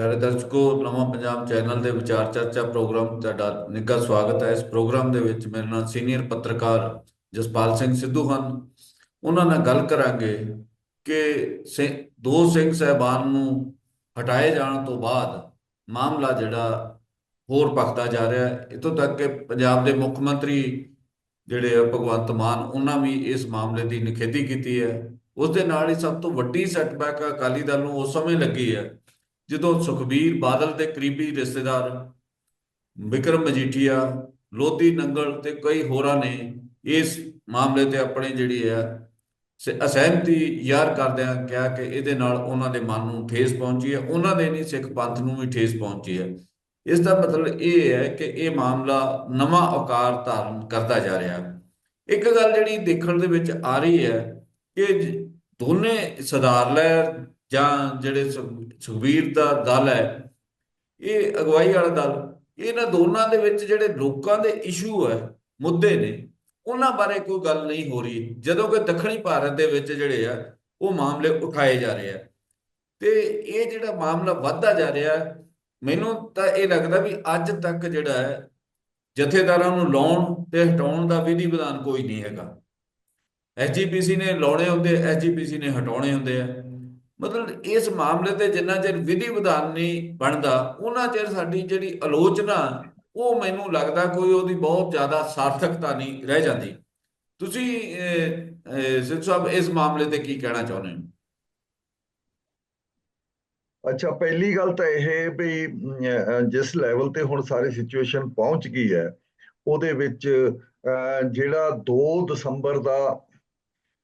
ਪਿਆਰੇ ਦਰਸ਼ਕੋ, ਨਵਾਂ ਪੰਜਾਬ ਚੈਨਲ ਦੇ ਵਿਚਾਰ ਚਰਚਾ ਪ੍ਰੋਗਰਾਮ ਤੁਹਾਡਾ ਨਿੱਘਾ ਸਵਾਗਤ ਹੈ। ਇਸ ਪ੍ਰੋਗਰਾਮ ਦੇ ਵਿੱਚ ਮੇਰੇ ਨਾਲ ਸੀਨੀਅਰ ਪੱਤਰਕਾਰ ਜਸਪਾਲ ਸਿੰਘ ਸਿੱਧੂ ਹਨ। ਉਹਨਾਂ ਨਾਲ ਗੱਲ ਕਰਾਂਗੇ ਕਿ ਸਿ- ਦੋ ਸਿੰਘ ਸਾਹਿਬਾਨ ਨੂੰ ਹਟਾਏ ਜਾਣ ਤੋਂ ਬਾਅਦ ਮਾਮਲਾ ਜਿਹੜਾ ਹੋਰ ਭਖਦਾ ਜਾ ਰਿਹਾ ਹੈ। ਇਤੋਂ ਤੱਕ ਕਿ ਪੰਜਾਬ ਦੇ ਮੁੱਖ ਮੰਤਰੀ ਜਿਹੜੇ ਆ, ਭਗਵੰਤ ਮਾਨ, ਉਹਨਾਂ ਵੀ ਇਸ ਮਾਮਲੇ ਦੀ ਨਿਖੇਧੀ ਕੀਤੀ ਹੈ। ਉਸ ਦੇ ਨਾਲ ਹੀ ਸਭ ਤੋਂ ਵੱਡੀ ਸੈਟਬੈਕ ਅਕਾਲੀ ਦਲ ਨੂੰ ਉਸ ਸਮੇਂ ਲੱਗੀ ਹੈ। ਜਦੋਂ ਸੁਖਬੀਰ ਬਾਦਲ ਦੇ ਕਰੀਬੀ ਰਿਸ਼ਤੇਦਾਰ ਵਿਕਰਮ ਮਜੀਠੀਆ, ਲੋਧੀ ਨੰਗਲ ਤੇ ਕਈ ਹੋਰਾਂ ਨੇ ਇਸ ਮਾਮਲੇ ਤੇ ਆਪਣੀ ਜਿਹੜੀ ਹੈ ਅਸਹਿਮਤੀ ਯਾਰ ਕਰਦਿਆਂ ਕਿਹਾ ਕਿ ਇਹਦੇ ਨਾਲ ਉਹਨਾਂ ਦੇ ਮਨ ਨੂੰ ਠੇਸ ਪਹੁੰਚੀ ਹੈ। ਉਹਨਾਂ ਦੇ ਨਹੀਂ, ਸਿੱਖ ਪੰਥ ਨੂੰ ਵੀ ਠੇਸ ਪਹੁੰਚੀ ਹੈ। ਇਸ ਦਾ ਮਤਲਬ ਇਹ ਹੈ ਕਿ ਇਹ ਮਾਮਲਾ ਨਵਾਂ ਆਕਾਰ ਧਾਰਨ ਕਰਦਾ ਜਾ ਰਿਹਾ। ਇੱਕ ਗੱਲ ਜਿਹੜੀ ਦੇਖਣ ਦੇ ਵਿੱਚ ਆ ਰਹੀ ਹੈ ਕਿ ਦੋਨੇ ਸਰਦਾਰ ਲਹਿਰ ਜਾਂ ਜਿਹੜੇ ਸੁਖ- ਸੁਖਬੀਰ ਦਾ ਦਲ ਹੈ, ਇਹ ਅਗਵਾਈ ਵਾਲਾ ਦਲ ਇਹਨਾਂ ਦੋਨਾਂ ਦੇ ਵਿੱਚ ਜਿਹੜੇ ਲੋਕਾਂ ਦੇ ਇਸ਼ੂ ਹੈ, ਮੁੱਦੇ ਨੇ, ਉਹਨਾਂ ਬਾਰੇ ਕੋਈ ਗੱਲ ਨਹੀਂ ਹੋ ਰਹੀ। ਜਦੋਂ ਕਿ ਦੱਖਣੀ ਭਾਰਤ ਦੇ ਵਿੱਚ ਜਿਹੜੇ ਆ, ਉਹ ਮਾਮਲੇ ਉਠਾਏ ਜਾ ਰਹੇ ਆ। ਤੇ ਇਹ ਜਿਹੜਾ ਮਾਮਲਾ ਵੱਧਦਾ ਜਾ ਰਿਹਾ, ਮੈਨੂੰ ਤਾਂ ਇਹ ਲੱਗਦਾ ਵੀ ਅੱਜ ਤੱਕ ਜਿਹੜਾ ਹੈ, ਜਥੇਦਾਰਾਂ ਨੂੰ ਲਾਉਣ ਤੇ ਹਟਾਉਣ ਦਾ ਵਿਧੀ ਵਿਧਾਨ ਕੋਈ ਨਹੀਂ ਹੈਗਾ। ਐਸਜੀਪੀਸੀ ਨੇ ਲਾਉਣੇ ਹੁੰਦੇ ਐਸਜੀਪੀਸੀ ਨੇ ਹਟਾਉਣੇ ਹੁੰਦੇ ਆ। ਮਤਲਬ ਇਸ ਮਾਮਲੇ ਤੇ ਜਿੰਨਾ ਚਿਰ ਵਿਧੀ ਵਿਧਾਨ ਨਹੀਂ ਬਣਦਾ ਉਹਨਾਂ ਚਿਰ ਸਾਡੀ ਜਿਹੜੀ ਆਲੋਚਨਾ ਉਹ ਮੈਨੂੰ ਲੱਗਦਾ ਕੋਈ ਉਹਦੀ ਬਹੁਤ ਜ਼ਿਆਦਾ ਸਾਰਥਕਤਾ ਨਹੀਂ ਰਹਿ ਜਾਂਦੀ। ਤੁਸੀਂ ਅਹ, ਸਾਹਿਬ ਇਸ ਮਾਮਲੇ ਤੇ ਕੀ ਕਹਿਣਾ ਚਾਹੁੰਦੇ ਹੋ? ਅੱਛਾ ਪਹਿਲੀ ਗੱਲ ਤਾਂ ਇਹ ਵੀ ਜਿਸ ਲੈਵਲ ਤੇ ਹੁਣ ਸਾਰੀ ਸਿਚੁਏਸ਼ਨ ਪਹੁੰਚ ਗਈ ਹੈ ਉਹਦੇ ਵਿੱਚ ਅਹ, ਜਿਹੜਾ 2 ਦਸੰਬਰ ਦਾ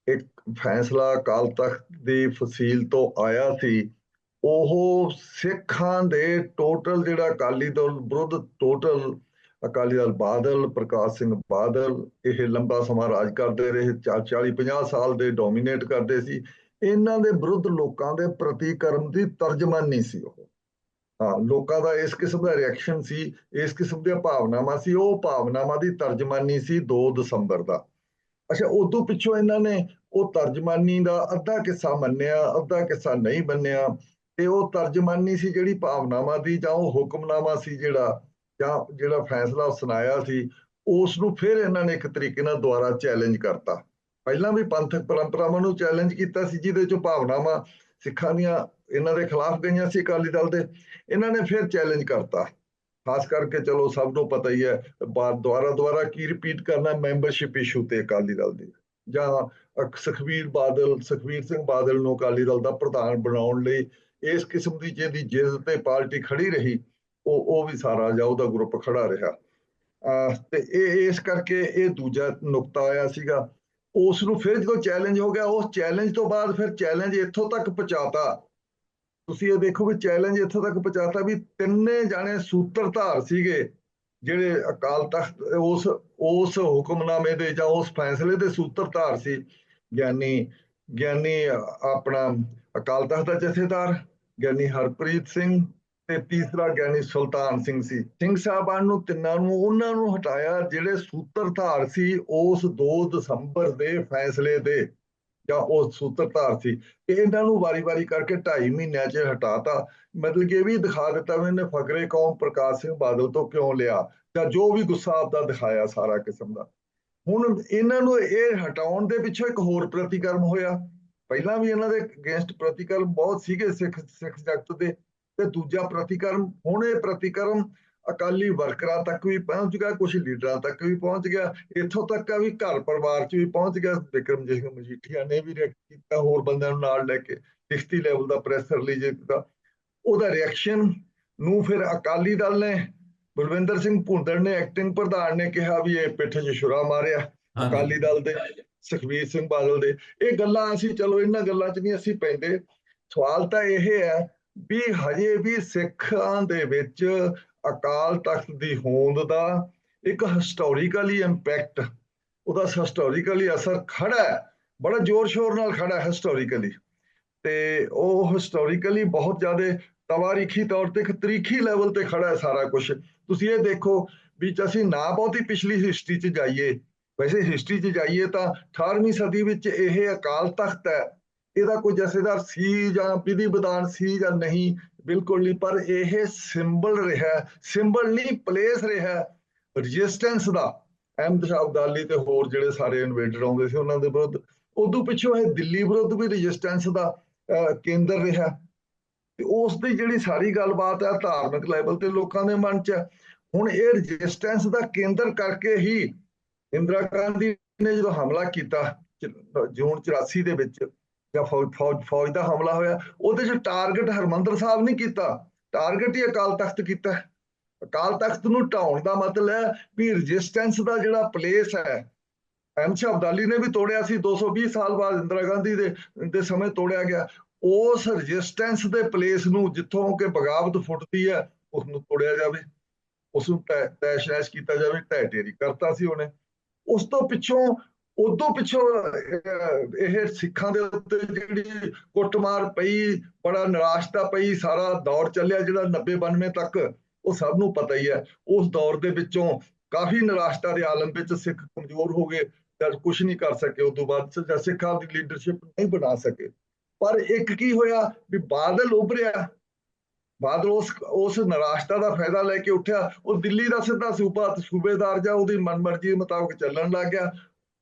ਇੱਕ ਫੈਸਲਾ ਅਕਾਲ ਤਖਤ ਦੀ ਫਸੀਲ ਤੋਂ ਆਇਆ ਸੀ, ਉਹ ਸਿੱਖਾਂ ਦੇ ਟੋਟਲ ਜਿਹੜਾ ਅਕਾਲੀ ਦਲ ਵਿਰੁੱਧ ਟੋਟਲ ਅਕਾਲੀ ਦਲ ਬਾਦਲ, ਪ੍ਰਕਾਸ਼ ਸਿੰਘ ਬਾਦਲ, ਇਹ ਲੰਬਾ ਸਮਾਂ ਰਾਜ ਕਰਦੇ ਰਹੇ 40 50 ਸਾਲ ਦੇ ਡੋਮੀਨੇਟ ਕਰਦੇ ਸੀ, ਇਹਨਾਂ ਦੇ ਵਿਰੁੱਧ ਲੋਕਾਂ ਦੇ ਪ੍ਰਤੀਕਰਮ ਦੀ ਤਰਜਮਾਨੀ ਸੀ ਉਹ। ਹਾਂ, ਲੋਕਾਂ ਦਾ ਇਸ ਕਿਸਮ ਦਾ ਰਿਐਕਸ਼ਨ ਸੀ, ਇਸ ਕਿਸਮ ਦੀਆਂ ਭਾਵਨਾਵਾਂ ਸੀ, ਉਹ ਭਾਵਨਾਵਾਂ ਦੀ ਤਰਜਮਾਨੀ ਸੀ 2 ਦਸੰਬਰ ਦਾ। ਅੱਛਾ, ਉਦੋਂ ਪਿੱਛੋਂ ਇਹਨਾਂ ਨੇ ਉਹ ਤਰਜਮਾਨੀ ਦਾ ਅੱਧਾ ਕਿੱਸਾ ਮੰਨਿਆ, ਅੱਧਾ ਕਿੱਸਾ ਨਹੀਂ ਮੰਨਿਆ ਤੇ ਉਹ ਤਰਜਮਾਨੀ ਸੀ ਜਿਹੜੀ ਭਾਵਨਾਵਾਂ ਦੀ ਜਾਂ ਉਹ ਹੁਕਮਨਾਮਾ ਸੀ ਜਿਹੜਾ, ਜਾਂ ਜਿਹੜਾ ਫੈਸਲਾ ਸੁਣਾਇਆ ਸੀ ਉਸ ਨੂੰ ਫਿਰ ਇਹਨਾਂ ਨੇ ਇੱਕ ਤਰੀਕੇ ਨਾਲ ਦੁਬਾਰਾ ਚੈਲੰਜ ਕਰਤਾ। ਪਹਿਲਾਂ ਵੀ ਪੰਥਕ ਪਰੰਪਰਾਵਾਂ ਨੂੰ ਚੈਲੰਜ ਕੀਤਾ ਸੀ, ਜਿਹਦੇ ਚੋਂ ਭਾਵਨਾਵਾਂ ਸਿੱਖਾਂ ਦੀਆਂ ਇਹਨਾਂ ਦੇ ਖਿਲਾਫ ਗਈਆਂ ਸੀ ਅਕਾਲੀ ਦਲ ਦੇ, ਇਹਨਾਂ ਨੇ ਫਿਰ ਚੈਲੰਜ ਕਰਤਾ। ਖਾਸ ਕਰਕੇ ਚਲੋ ਸਭ ਨੂੰ ਪਤਾ ਹੀ ਹੈ, ਬਾਰ ਦੁਆਰਾ ਦੁਆਰਾ ਕੀ ਰਿਪੀਟ ਕਰਨਾ ਮੈਂਬਰਸ਼ਿਪ ਇਸ਼ੂ ਤੇ ਅਕਾਲੀ ਦਲ ਦੀ। ਜਾਂ ਅਕ- ਸੁਖਬੀਰ ਬਾਦਲ, ਸੁਖਬੀਰ ਸਿੰਘ ਬਾਦਲ ਨੂੰ ਅਕਾਲੀ ਦਲ ਦਾ ਪ੍ਰਧਾਨ ਬਣਾਉਣ ਲਈ ਇਸ ਕਿਸਮ ਦੀ ਜਿਹਦੀ ਜਿੱਦ ਤੇ ਪਾਰਟੀ ਖੜੀ ਰਹੀ, ਉਹ ਉਹ ਵੀ ਸਾਰਾ ਜਾਂ ਉਹਦਾ ਗਰੁੱਪ ਖੜਾ ਰਿਹਾ। ਅਹ ਤੇ ਇਹ, ਇਸ ਕਰਕੇ ਇਹ ਦੂਜਾ ਨੁਕਤਾ ਆਇਆ ਸੀਗਾ। ਉਸ ਨੂੰ ਫਿਰ ਜਦੋਂ ਚੈਲੰਜ ਹੋ ਗਿਆ ਉਸ ਚੈਲੰਜ ਤੋਂ ਬਾਅਦ ਫਿਰ ਚੈਲੰਜ ਇੱਥੋਂ ਤੱਕ ਪਹੁੰਚਾਤਾ ਤੁਸੀਂ ਇਹ ਦੇਖੋ ਵੀ ਚੈਲੰਜ ਇੱਥੋਂ ਤੱਕ ਪਹੁੰਚਾਤਾ ਵੀ ਤਿੰਨੇ ਜਾਣੇ ਸੂਤਰਧਾਰ ਸੀਗੇ, ਜਿਹੜੇ ਅਕਾਲ ਤਖਤ, ਉਸ ਉਸ ਹੁਕਮਨਾਮੇ ਦੇ ਜਾਂ ਉਸ ਫੈਸਲੇ ਦੇ ਸੂਤਰਧਾਰ ਸੀ। ਗਿਆਨੀ ਗਿਆਨੀ ਆਪਣਾ ਅਕਾਲ ਤਖਤ ਦਾ ਜਥੇਦਾਰ, ਗਿਆਨੀ ਹਰਪ੍ਰੀਤ ਸਿੰਘ ਤੇ ਤੀਸਰਾ ਗਿਆਨੀ ਸੁਲਤਾਨ ਸਿੰਘ ਸੀ। ਸਿੰਘ ਸਾਹਿਬਾਨ ਨੂੰ ਤਿੰਨਾਂ ਨੂੰ, ਉਹਨਾਂ ਨੂੰ ਹਟਾਇਆ, ਜਿਹੜੇ ਸੂਤਰਧਾਰ ਸੀ ਉਸ 2 ਦਸੰਬਰ ਦੇ ਫੈਸਲੇ ਦੇ। ਜਾਂ ਉਹ ਸੂਤਰਧਾਰ ਸੀ, ਤੇ ਇਹਨਾਂ ਨੂੰ ਵਾਰੀ-ਵਾਰੀ ਕਰਕੇ 2.5 ਮਹੀਨਿਆਂ 'ਚ ਹਟਾਤਾ। ਮਤਲਬ ਕਿ ਇਹ ਵੀ ਦਿਖਾ ਦਿੱਤਾ ਵੀ ਇਹਨੇ ਫਕਰੇ ਕੌਮ ਪ੍ਰਕਾਸ਼ ਸਿੰਘ ਬਾਦਲ ਤੋਂ ਕਿਉਂ ਲਿਆ? ਜਾਂ ਜੋ ਵੀ ਗੁੱਸਾ ਆਪਦਾ ਦਿਖਾਇਆ ਸਾਰਾ ਕਿਸਮ ਦਾ। ਹੁਣ ਇਹਨਾਂ ਨੂੰ ਇਹ ਹਟਾਉਣ ਦੇ ਪਿੱਛੇ ਇੱਕ ਹੋਰ ਪ੍ਰਤੀਕਰਮ ਹੋਇਆ। ਪਹਿਲਾਂ ਵੀ ਇਹਨਾਂ ਦੇ ਅਗੇਂਸਟ ਪ੍ਰਤੀਕਰਮ ਬਹੁਤ ਸੀਗੇ ਸਿੱਖ ਸਿੱਖ ਜਗਤ ਦੇ। ਤੇ ਦੂਜਾ ਪ੍ਰਤੀਕਰਮ, ਹੁਣ ਇਹ ਪ੍ਰਤੀਕਰਮ ਅਕਾਲੀ ਵਰਕਰਾਂ ਤੱਕ ਵੀ ਪਹੁੰਚ ਗਿਆ ਕੁਝ ਲੀਡਰਾਂ ਤੱਕ ਵੀ ਪਹੁੰਚ ਗਿਆ। ਇੱਥੋਂ ਤੱਕ ਆ ਵੀ ਘਰ ਪਰਿਵਾਰ 'ਚ ਵੀ ਪਹੁੰਚ ਗਿਆ। ਵਿਕਰਮ ਸਿੰਘ ਮਜੀਠੀਆ ਨੇ ਵੀ ਰਿਐਕਟ ਕੀਤਾ ਹੋਰ ਬੰਦਿਆਂ ਨੂੰ ਨਾਲ ਲੈ ਕੇ ਲਿਖਤੀ ਲੈਵਲ ਦਾ ਪ੍ਰੈਸ ਰਿਲੀਜ਼ ਕੀਤਾ। ਉਹਦਾ ਰਿਐਕਸ਼ਨ ਨੂੰ ਫਿਰ ਅਕਾਲੀ ਦਲ ਨੇ ਬਲਵਿੰਦਰ ਸਿੰਘ ਭੁੰਦੜ ਨੇ ਐਕਟਿੰਗ ਪ੍ਰਧਾਨ ਨੇ ਕਿਹਾ ਵੀ ਇਹ ਪਿੱਠ 'ਚ ਛੁਰਾ ਮਾਰਿਆ ਅਕਾਲੀ ਦਲ ਦੇ ਸੁਖਬੀਰ ਸਿੰਘ ਬਾਦਲ ਦੇ। ਇਹ ਗੱਲਾਂ ਅਸੀਂ ਚਲੋ ਇਹਨਾਂ ਗੱਲਾਂ 'ਚ ਨਹੀਂ ਅਸੀਂ ਪੈਂਦੇ। ਸਵਾਲ ਤਾਂ ਇਹ ਹੈ ਵੀ ਹਜੇ ਵੀ ਸਿੱਖਾਂ ਦੇ ਵਿੱਚ ਅਕਾਲ ਤਖਤ ਦੀ ਹੋਂਦ ਦਾ ਇੱਕ ਹਿਸਟੋਰੀਕਲੀ ਇੰਪੈਕਟ ਉਹਦਾ ਹਿਸਟੋਰੀਕਲੀ ਅਸਰ ਖੜਾ ਹੈ, ਬੜਾ ਜ਼ੋਰ ਸ਼ੋਰ ਨਾਲ ਖੜਾ ਹੈ ਹਿਸਟੋਰੀਕਲੀ ਤੇ ਉਹ ਹਿਸਟੋਰੀਕਲੀ ਬਹੁਤ ਜ਼ਿਆਦਾ ਤਵਾਰੀਖੀ ਤੌਰ ਤੇ ਇੱਕ ਤਰੀਖੀ ਲੈਵਲ ਤੇ ਖੜਾ ਹੈ ਸਾਰਾ ਕੁਝ ਤੁਸੀਂ ਇਹ ਦੇਖੋ ਵੀ ਅਸੀਂ ਨਾ ਬਹੁਤੀ ਪਿਛਲੀ ਹਿਸਟਰੀ 'ਚ ਜਾਈਏ, ਵੈਸੇ ਹਿਸਟਰੀ 'ਚ ਜਾਈਏ ਤਾਂ 18ਵੀਂ ਸਦੀ ਵਿੱਚ ਇਹ ਅਕਾਲ ਤਖਤ ਹੈ, ਇਹਦਾ ਕੋਈ ਜਥੇਦਾਰ ਸੀ ਜਾਂ ਵਿਧੀ ਵਿਧਾਨ ਸੀ ਜਾਂ ਨਹੀਂ ਬਿਲਕੁਲ ਨਹੀਂ, ਪਰ ਇਹ ਸਿੰਬਲ ਰਿਹਾ ਸਿੰਬਲ ਨਹੀਂ ਪਲੇਸ ਰਿਹਾ ਰੈਜ਼ਿਸਟੈਂਸ ਦਾ। ਅਹਿਮਦ ਸ਼ਾਹ ਅਬਦਾਲੀ ਤੇ ਹੋਰ ਜਿਹੜੇ ਸਾਰੇ ਇਨਵੇਡਰ ਆਉਂਦੇ ਸੀ, ਉਹਨਾਂ ਦੇ ਵਿਰੁੱਧ। ਉਦੋਂ ਪਿੱਛੋਂ ਇਹ ਦਿੱਲੀ ਵਿਰੁੱਧ ਵੀ ਰੈਜ਼ਿਸਟੈਂਸ ਦਾ ਕੇਂਦਰ ਰਿਹਾ। ਤੇ ਉਸ ਦੀ ਜਿਹੜੀ ਸਾਰੀ ਗੱਲਬਾਤ ਹੈ, ਧਾਰਮਿਕ ਲੈਵਲ ਤੇ ਲੋਕਾਂ ਦੇ ਮਨ 'ਚ ਹੈ। ਹੁਣ ਇਹ ਰੈਜ਼ਿਸਟੈਂਸ ਦਾ ਕੇਂਦਰ ਕਰਕੇ ਹੀ ਇੰਦਰਾ ਗਾਂਧੀ ਨੇ ਜਦੋਂ ਹਮਲਾ ਕੀਤਾ, ਜੂਨ 84 ਦੇ ਵਿੱਚ ਜਾਂ ਫੌਜ ਫੌਜ ਦਾ ਹਮਲਾ ਹੋਇਆ, ਉਹਦੇ 'ਚ ਟਾਰਗੇਟ ਹਰਮੰਦਰ ਸਾਹਿਬ ਨਹੀਂ ਕੀਤਾ। ਟਾਰਗੇਟ ਹੀ ਅਕਾਲ ਤਖਤ ਕੀਤਾ। ਅਕਾਲ ਤਖਤ ਨੂੰ ਢਾਉਣ ਦਾ ਮਤਲਬ ਹੈ ਵੀ ਰੈਜ਼ਿਸਟੈਂਸ ਦਾ ਜਿਹੜਾ ਪਲੇਸ ਹੈ ਅਹਿਮਦ ਸ਼ਾਹ ਅਬਦਾਲੀ ਨੇ ਵੀ ਤੋੜਿਆ ਸੀ 220 ਸਾਲ ਬਾਅਦ ਇੰਦਰਾ ਗਾਂਧੀ ਦੇ ਦੇ ਸਮੇਂ ਤੋੜਿਆ ਗਿਆ। ਉਸ ਰੈਜ਼ਿਸਟੈਂਸ ਦੇ ਪਲੇਸ ਨੂੰ ਜਿੱਥੋਂ ਕਿ ਬਗਾਵਤ ਫੁੱਟਦੀ ਹੈ ਉਸ ਨੂੰ ਤੋੜਿਆ ਜਾਵੇ। ਉਸ ਨੂੰ ਤੈ- ਕੀਤਾ ਜਾਵੇ ਢਹਿ ਢੇਰੀ ਕਰਤਾ ਸੀ ਉਹਨੇ। ਉਸ ਤੋਂ ਪਿੱਛੋਂ ਉਦੋਂ ਪਿੱਛੋਂ ਇਹ ਸਿੱਖਾਂ ਦੇ ਉੱਤੇ ਜਿਹੜੀ ਕੁੱਟਮਾਰ ਪਈ, ਬੜਾ ਨਿਰਾਸ਼ਤਾ ਪਈ, ਸਾਰਾ ਦੌਰ ਚੱਲਿਆ ਜਿਹੜਾ 90 92 ਤੱਕ, ਉਹ ਸਭ ਨੂੰ ਪਤਾ ਹੀ ਹੈ। ਉਸ ਦੌਰ ਦੇ ਵਿੱਚੋਂ ਕਾਫੀ ਨਿਰਾਸ਼ਤਾ ਦੇ ਆਲਮ ਵਿੱਚ ਸਿੱਖ ਕਮਜ਼ੋਰ ਹੋ ਗਏ, ਜਦ ਕੁਝ ਨਹੀਂ ਕਰ ਸਕੇ ਉਸ ਤੋਂ ਬਾਅਦ ਸ- ਸਿੱਖਾਂ ਦੀ ਲੀਡਰਸ਼ਿਪ ਨਹੀਂ ਬਣਾ ਸਕੇ। ਪਰ ਇੱਕ ਕੀ ਹੋਇਆ ਵੀ ਬਾਦਲ ਉਭਰਿਆ। ਬਾਦਲ ਉਸ ਉਸ ਨਿਰਾਸ਼ਤਾ ਦਾ ਫਾਇਦਾ ਲੈ ਕੇ ਉੱਠਿਆ। ਉਹ ਦਿੱਲੀ ਦਾ ਸਿੱਧਾ ਸੂਬਾ, ਸੂਬੇਦਾਰ ਜਾਂ ਉਹਦੀ ਮਨਮਰਜ਼ੀ ਮੁਤਾਬਕ ਚੱਲਣ ਲੱਗ ਗਿਆ।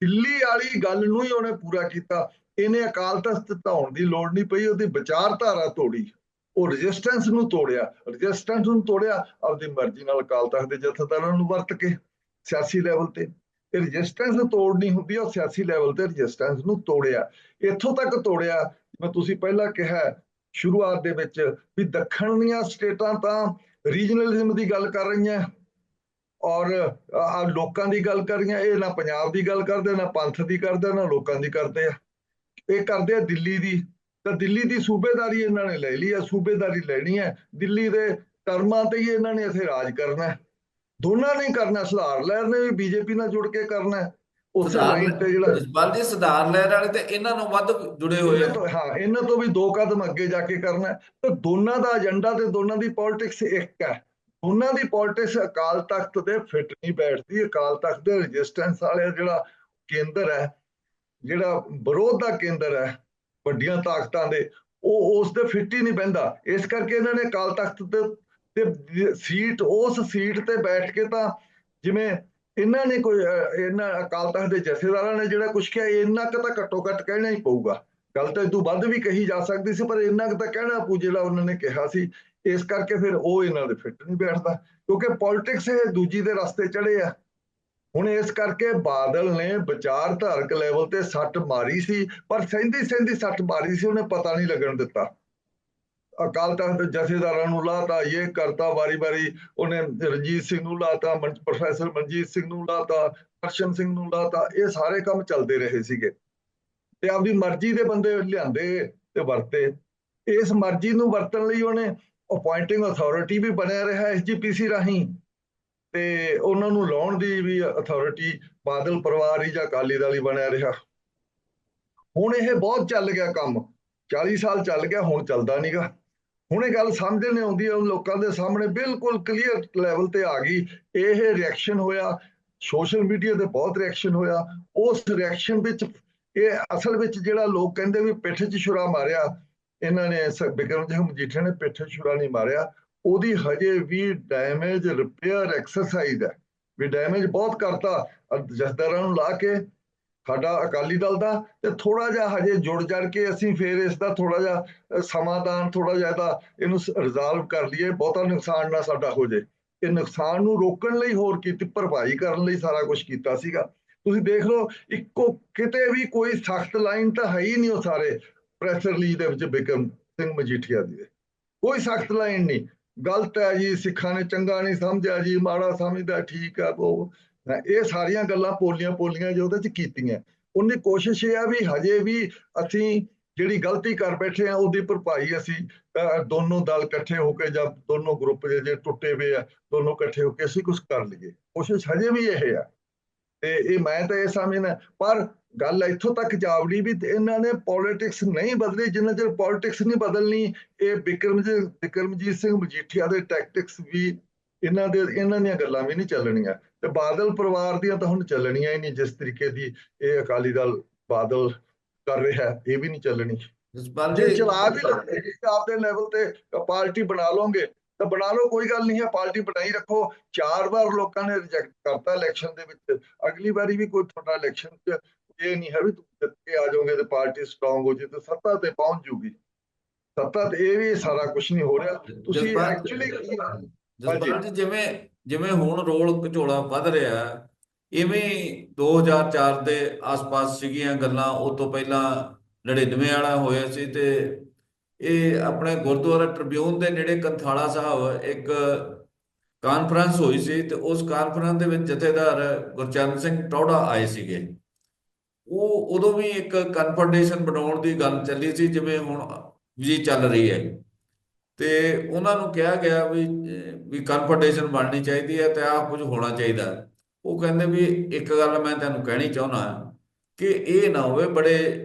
ਦਿੱਲੀ ਵਾਲੀ ਗੱਲ ਨੂੰ ਹੀ ਉਹਨੇ ਪੂਰਾ ਕੀਤਾ। ਇਹਨੇ ਅਕਾਲ ਤਖਤ ਢਾਉਣ ਦੀ ਲੋੜ ਨਹੀਂ ਪਈ, ਉਹਦੀ ਵਿਚਾਰਧਾਰਾ ਤੋੜੀ। ਉਹ ਰੈਜ਼ਿਸਟੈਂਸ ਨੂੰ ਤੋੜਿਆ। ਰੈਜ਼ਿਸਟੈਂਸ ਨੂੰ ਤੋੜਿਆ, ਆਪਦੀ ਮਰਜ਼ੀ ਨਾਲ ਅਕਾਲ ਤਖਤ ਦੇ ਜਥੇਦਾਰਾਂ ਨੂੰ ਵਰਤ ਕੇ ਸਿਆਸੀ ਲੈਵਲ ਤੇ। ਇਹ ਰੈਜ਼ਿਸਟੈਂਸ ਤੋੜਨੀ ਹੁੰਦੀ ਆ, ਉਹ ਸਿਆਸੀ ਲੈਵਲ ਤੇ ਰੈਜ਼ਿਸਟੈਂਸ ਨੂੰ ਤੋੜਿਆ। ਇੱਥੋਂ ਤੱਕ ਤੋੜਿਆ, ਜਿਵੇਂ ਤੁਸੀਂ ਪਹਿਲਾਂ ਕਿਹਾ ਸ਼ੁਰੂਆਤ ਦੇ ਵਿੱਚ ਵੀ ਦੱਖਣ ਦੀਆਂ ਸਟੇਟਾਂ ਤਾਂ ਰੀਜਨਲਿਜ਼ਮ ਦੀ ਗੱਲ ਕਰ ਰਹੀਆਂ। ਔਰ ਆ ਲੋਕਾਂ ਦੀ ਗੱਲ ਕਰ ਰਹੀਆਂ ਇਹ ਨਾ ਪੰਜਾਬ ਦੀ ਗੱਲ ਕਰਦੇ ਨਾ ਪੰਥ ਦੀ ਕਰਦੇ ਨਾ ਲੋਕਾਂ ਦੀ ਕਰਦੇ ਆ। ਇਹ ਕਰਦੇ ਆ ਦਿੱਲੀ ਦੀ। ਤਾਂ ਦਿੱਲੀ ਦੀ ਸੂਬੇਦਾਰੀ ਇਹਨਾਂ ਨੇ ਲੈ ਲਈ ਹੈ ਸੂਬੇਦਾਰੀ ਲੈਣੀ ਹੈ ਦਿੱਲੀ ਦੇ ਟਰਮਾਂ ਤੇ ਹੀ ਇਹਨਾਂ ਨੇ ਇੱਥੇ ਰਾਜ ਕਰਨਾ। ਦੋਨਾਂ ਨੇ ਕਰਨਾ ਸੁਧਾਰ ਲਹਿਰ ਨੇ ਵੀ ਬੀਜੇਪੀ ਨਾਲ ਜੁੜ ਕੇ ਕਰਨਾ। ਉਸ ਲਾਈਨ ਤੇ ਜਿਹੜਾ ਜੀ ਸੁਧਾਰ ਲਹਿਰ ਵਾਲੇ ਤੇ ਇਹਨਾਂ ਨੂੰ ਵੱਧ ਜੁੜੇ ਹੋਏ ਆ। ਹਾਂ ਇਹਨਾਂ ਤੋਂ ਵੀ ਦੋ ਕਦਮ ਅੱਗੇ ਜਾ ਕੇ ਕਰਨਾ। ਤੇ ਦੋਨਾਂ ਦਾ ਏਜੰਡਾ ਤੇ ਦੋਨਾਂ ਦੀ ਪੋਲਿਟਿਕਸ ਇੱਕ ਹੈ। ਉਹਨਾਂ ਦੀ ਪੋਲਿਟਿਕਸ ਅਕਾਲ ਤਖਤ ਦੇ ਫਿੱਟ ਨਹੀਂ ਬੈਠਦੀ, ਅਕਾਲ ਤਖਤ ਦੇ ਰੈਜ਼ਿਸਟੈਂਸ ਵਾਲੇ ਜਿਹੜਾ ਕੇਂਦਰ ਹੈ, ਜਿਹੜਾ ਵਿਰੋਧ ਦਾ ਕੇਂਦਰ ਹੈ, ਵੱਡੀਆਂ ਤਾਕਤਾਂ ਦੇ, ਉਹ ਉਸ ਦੇ ਫਿੱਟ ਹੀ ਨਹੀਂ ਬਹਿੰਦਾ। ਇਸ ਕਰਕੇ ਇਹਨਾਂ ਨੇ ਅਕਾਲ ਤਖਤ ਤੇ ਤੇ ਸੀਟ ਉਸ ਸੀਟ ਤੇ ਬੈਠ ਕੇ ਤਾਂ ਜਿਵੇਂ ਇਹਨਾਂ ਨੇ ਕੋਈ, ਇਹਨਾਂ ਅਕਾਲ ਤਖਤ ਦੇ ਜਥੇਦਾਰਾਂ ਨੇ ਜਿਹੜਾ ਕੁਝ ਕਿਹਾ, ਇੰਨਾ ਕੁ ਤਾਂ ਘੱਟੋ ਘੱਟ ਕਹਿਣਾ ਹੀ ਪਊਗਾ। ਗੱਲ ਤਾਂ ਇਦੋਂ ਵੱਧ ਵੀ ਕਹੀ ਜਾ ਸਕਦੀ ਸੀ, ਪਰ ਇੰਨਾ ਕੁ ਤਾਂ ਕਹਿਣਾ ਪਊ ਜਿਹੜਾ ਉਹਨਾਂ ਨੇ ਕਿਹਾ ਸੀ। ਇਸ ਕਰਕੇ ਫਿਰ ਉਹ ਇਹਨਾਂ ਦੇ ਫਿੱਟ ਨਹੀਂ ਬੈਠਦਾ, ਕਿਉਂਕਿ ਪੋਲਿਟਿਕਸ ਇਹ ਦੂਜੀ ਦੇ ਰਸਤੇ ਚੜੇ ਆ। ਹੁਣ ਇਸ ਕਰਕੇ ਬਾਦਲ ਨੇ ਵਿਚਾਰਧਾਰਕ ਲੈਵਲ ਤੇ ਸੱਟ ਮਾਰੀ ਸੀ, ਪਰ ਸਹਿੰਦੀ ਸਹਿੰਦੀ ਸੱਟ ਮਾਰੀ ਸੀ, ਉਹਨੇ ਪਤਾ ਨਹੀਂ ਲੱਗਣ ਦਿੱਤਾ। ਅਕਾਲ ਤਖਤ ਜਥੇਦਾਰਾਂ ਨੂੰ ਲਾਤਾ ਇਹ ਕਰਤਾ ਵਾਰੀ-ਵਾਰੀ ਉਹਨੇ ਰਣਜੀਤ ਸਿੰਘ ਨੂੰ ਲਾਤਾ, ਮਨ- ਪ੍ਰੋਫੈਸਰ ਮਨਜੀਤ ਸਿੰਘ ਨੂੰ ਲਾਤਾ ਦਰਸ਼ਨ ਸਿੰਘ ਨੂੰ ਲਾਤਾ, ਇਹ ਸਾਰੇ ਕੰਮ ਚੱਲਦੇ ਰਹੇ ਸੀਗੇ। ਤੇ ਆਪਦੀ ਮਰਜ਼ੀ ਦੇ ਬੰਦੇ ਲਿਆਂਦੇ ਤੇ ਵਰਤੇ। ਇਸ ਮਰਜ਼ੀ ਨੂੰ ਵਰਤਣ ਲਈ ਉਹਨੇ ਅਪਾਇੰਟਿੰਗ ਅਥਾਰਟੀ ਵੀ ਬਣਿਆ ਰਿਹਾ ਐਸਜੀਪੀਸੀ ਰਾਹੀਂ ਤੇ ਉਹਨਾਂ ਨੂੰ ਲਾਉਣ ਦੀ ਵੀ ਅਥਾਰਟੀ ਬਾਦਲ ਪਰਿਵਾਰ ਹੀ ਜਾਂ ਅਕਾਲੀ ਦਲ ਹੀ ਬਣਿਆ ਰਿਹਾ। ਹੁਣ ਇਹ ਬਹੁਤ ਚੱਲ ਗਿਆ ਕੰਮ 40 ਸਾਲ ਚੱਲ ਗਿਆ, ਹੁਣ ਚੱਲਦਾ ਨਹੀਂਗਾ ਹੁਣ ਇਹ ਗੱਲ ਸਮਝ ਨਹੀਂ ਆਉਂਦੀ, ਉਹ ਲੋਕਾਂ ਦੇ ਸਾਹਮਣੇ ਬਿਲਕੁਲ ਕਲੀਅਰ ਲੈਵਲ ਤੇ ਆ ਗਈ। ਇਹ ਰਿਐਕਸ਼ਨ ਹੋਇਆ ਸੋਸ਼ਲ ਮੀਡੀਆ ਤੇ ਬਹੁਤ ਰਿਐਕਸ਼ਨ ਹੋਇਆ। ਉਸ ਰਿਐਕਸ਼ਨ ਵਿੱਚ, ਇਹ ਅਸਲ ਵਿੱਚ ਜਿਹੜਾ ਲੋਕ ਕਹਿੰਦੇ ਵੀ ਪਿੱਠ 'ਚ ਛੁਰਾ ਮਾਰਿਆ ਇਹਨਾਂ ਨੇ ਬਿਕਰਮ ਸਿੰਘ ਮਜੀਠੀਆ ਨੇ ਪਿੱਠ ਛੁਰਾ ਨਹੀਂ ਮਾਰਿਆ। ਉਹਦੀ ਹਜੇ ਵੀ ਡੈਮੇਜ ਰਿਪੇਅਰ ਐਕਸਰਸਾਈਜ਼ ਹੈ। ਵੀ ਡੈਮੇਜ ਬਹੁਤ ਕਰਤਾ। ਅਹ ਨੂੰ ਲਾ ਕੇ ਸਾਡਾ ਅਕਾਲੀ ਦਲ ਦਾ ਤੇ ਥੋੜਾ ਜਿਹਾ ਹਜੇ ਜੁੜ ਜੜ ਕੇ ਅਸੀਂ ਫੇਰ ਇਸ ਦਾ ਥੋੜਾ ਜਿਹਾ ਸਮਾਧਾਨ ਥੋੜਾ ਜਿਹਾ ਇਹਦਾ ਇਹਨੂੰ ਰਿਜ਼ੋਲਵ ਕਰ ਲਈਏ। ਬਹੁਤਾ ਨੁਕਸਾਨ ਨਾ ਸਾਡਾ ਹੋ ਜੇ। ਇਹ ਨੁਕਸਾਨ ਨੂੰ ਰੋਕਣ ਲਈ ਹੋਰ ਕੀਤੀ, ਭਰਪਾਈ ਕਰਨ ਲਈ ਸਾਰਾ ਕੁਝ ਕੀਤਾ ਸੀਗਾ। ਤੁਸੀਂ ਦੇਖ ਲਓ, ਇੱਕੋ ਕਿਤੇ ਵੀ ਕੋਈ ਸਖਤ ਲਾਈਨ ਤਾਂ ਹੈ ਹੀ ਨਹੀਂ ਉਹ ਸਾਰੇ। ਪ੍ਰੈਸ ਰਿਲੀਜ਼ ਦੇ ਵਿੱਚ ਬਿਕਰਮ ਸਿੰਘ ਮਜੀਠੀਆ ਦੀ ਕੋਈ ਸਖਤ ਲਾਈਨ ਨਹੀਂ। ਗਲਤ ਹੈ ਜੀ ਸਿੱਖਾਂ ਨੇ ਚੰਗਾ ਨਹੀਂ ਸਮਝਿਆ ਜੀ ਮਾੜਾ ਸਮਝਦਾ ਠੀਕ ਹੈ ਉਹ ਇਹ ਸਾਰੀਆਂ ਗੱਲਾਂ ਪੋਲੀਆਂ ਪੋਲੀਆਂ ਜੋ ਉਹਦੇ ਚ ਕੀਤੀਆਂ। ਉਹਨੇ ਕੋਸ਼ਿਸ਼ ਇਹ ਆ ਵੀ ਹਜੇ ਵੀ ਅਸੀਂ ਜਿਹੜੀ ਗਲਤੀ ਕਰ ਬੈਠੇ ਆ ਉਹਦੀ ਭਰਪਾਈ ਅਸੀਂ ਅਹ, ਦੋਨੋਂ ਦਲ ਇਕੱਠੇ ਹੋ ਕੇ ਜਾਂ ਦੋਨੋਂ ਗਰੁੱਪ ਜਿਹੜੇ ਟੁੱਟੇ ਹੋਏ ਆ ਦੋਨੋਂ ਇਕੱਠੇ ਹੋ ਕੇ ਅਸੀਂ ਕੁਝ ਕਰ ਲਈਏ। ਕੋਸ਼ਿਸ਼ ਹਜੇ ਵੀ ਇਹ ਆ। ਤੇ ਇਹ ਮੈਂ ਤਾਂ ਇਹ ਸਮਝਣਾ ਪਰ ਗੱਲ ਇੱਥੋਂ ਤੱਕ ਜਾਵੜੀ ਵੀ ਇਹਨਾਂ ਨੇ ਪੋਲਿਟਿਕਸ ਨਹੀਂ ਬਦਲੀ ਜਿੰਨਾ ਚਿਰ ਪੋਲਿਟਿਕਸ ਨਹੀਂ ਬਦਲਣੀ ਇਹ ਬਿਕਰਮਜੀਤ ਬਿਕਰਮਜੀਤ ਸਿੰਘ ਮਜੀਠੀਆ ਦੇ ਟੈਕਟਿਕਸ ਵੀ ਇਹਨਾਂ ਦੇ ਇਹਨਾਂ ਦੀਆਂ ਗੱਲਾਂ ਵੀ ਨਹੀਂ ਚੱਲਣੀਆਂ। ਤੇ ਬਾਦਲ ਪਰਿਵਾਰ ਦੀਆਂ ਤਾਂ ਹੁਣ ਚੱਲਣੀਆਂ ਹੀ ਨਹੀਂ ਜਿਸ ਤਰੀਕੇ ਦੀ ਇਹ ਅਕਾਲੀ ਦਲ ਬਾਦਲ ਕਰ ਰਿਹਾ ਇਹ ਵੀ ਨਹੀਂ ਚੱਲਣੀ। ਜੇ ਚਲਾ ਵੀ ਲਓਗੇ ਆਪਦੇ ਲੈਵਲ ਤੇ ਪਾਰਟੀ ਬਣਾ ਲਓਗੇ ਤਾਂ ਬਣਾ ਲਓ ਕੋਈ ਗੱਲ ਨਹੀਂ ਹੈ ਪਾਰਟੀ ਬਣਾਈ ਰੱਖੋ। ਚਾਰ ਵਾਰ ਲੋਕਾਂ ਨੇ ਰਿਜੈਕਟ ਕਰਤਾ ਇਲੈਕਸ਼ਨ ਦੇ ਵਿੱਚ। ਅਗਲੀ ਵਾਰੀ ਵੀ ਕੋਈ ਤੁਹਾਡਾ ਇਲੈਕਸ਼ਨ 'ਚ ਇਹ ਨਹੀਂ ਹੈ ਵੀ ਤੁਸੀਂ ਜਿੱਤ ਕੇ ਆ ਜਾਓਗੇ ਤੇ ਪਾਰਟੀ ਸਟਰੋਂਗ ਹੋ ਜੇ ਤੇ ਸੱਤਾ ਤੇ ਪਹੁੰਚ ਜੂਗੀ ਸੱਤਾ ਤੇ ਇਹ ਵੀ ਸਾਰਾ ਕੁਝ ਨਹੀਂ ਹੋ ਰਿਹਾ। ਤੁਸੀਂ ਐਕਚੁਅਲੀ ਕੀ? ਜਸਪਾਲ ਜਿਵੇਂ ਜਿਵੇਂ ਹੁਣ ਰੋਲ ਘਚੋਲਾ ਵੱਧ ਰਿਹਾ ਇਵੇਂ ਹੀ 2004 ਦੇ ਆਸ-ਪਾਸ ਸੀਗੀਆਂ ਗੱਲਾਂ ਉਹ ਤੋਂ ਪਹਿਲਾਂ 99 ਵਾਲਾ ਹੋਇਆ ਸੀ ਤੇ ਇਹ ਆਪਣੇ ਗੁਰਦੁਆਰਾ ਟ੍ਰਿਬਿਊਨ ਦੇ ਨੇੜੇ ਕੰਥਾਲਾ ਸਾਹਿਬ ਇੱਕ ਕਾਨਫਰੰਸ ਹੋਈ ਸੀ ਤੇ ਉਸ ਕਾਨਫਰੰਸ ਦੇ ਵਿੱਚ ਜਥੇਦਾਰ ਗੁਰਚਰਨ ਸਿੰਘ ਟੌੜਾ ਆਏ ਸੀਗੇ। ਉਹ ਉਦੋਂ ਵੀ ਇੱਕ ਕਨਫਰਡੇਸ਼ਨ ਬਣਾਉਣ ਦੀ ਗੱਲ ਚੱਲੀ ਸੀ ਜਿਵੇਂ ਹੁਣ ਵੀ ਚੱਲ ਰਹੀ ਹੈ। ਤੇ ਉਹਨਾਂ ਨੂੰ ਕਿਹਾ ਗਿਆ ਵੀ ਅਹ, ਵੀ ਕਨਫੈਡਰੇਸ਼ਨ ਬਣਨੀ ਚਾਹੀਦੀ ਹੈ ਤੇ ਆਹ ਕੁਝ ਹੋਣਾ ਚਾਹੀਦਾ ਉਹ ਕਹਿੰਦੇ ਵੀ ਇੱਕ ਗੱਲ ਮੈਂ ਤੁਹਾਨੂੰ ਕਹਿਣੀ ਚਾਹੁੰਦਾ ਕਿ ਇਹ ਨਾ ਹੋਵੇ ਬੜੇ